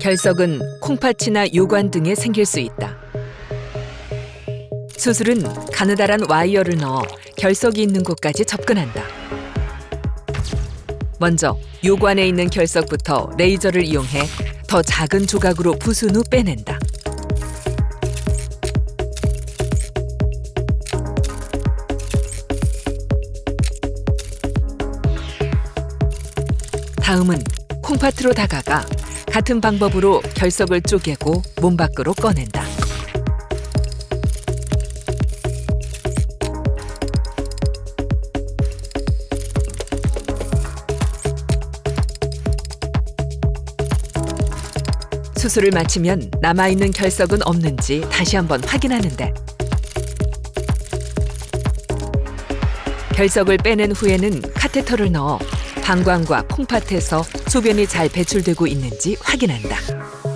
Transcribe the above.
결석은 콩팥이나 요관 등에 생길 수 있다. 수술은 가느다란 와이어를 넣어 결석이 있는 곳까지 접근한다. 먼저 요관에 있는 결석부터 레이저를 이용해 더 작은 조각으로 부순 후 빼낸다. 다음은 콩팥으로 다가가 같은 방법으로 결석을 쪼개고 몸 밖으로 꺼낸다. 수술을 마치면 남아있는 결석은 없는지 다시 한번 확인하는데 결석을 빼낸 후에는 카테터를 넣어 방광과 콩팥에서 소변이 잘 배출되고 있는지 확인한다.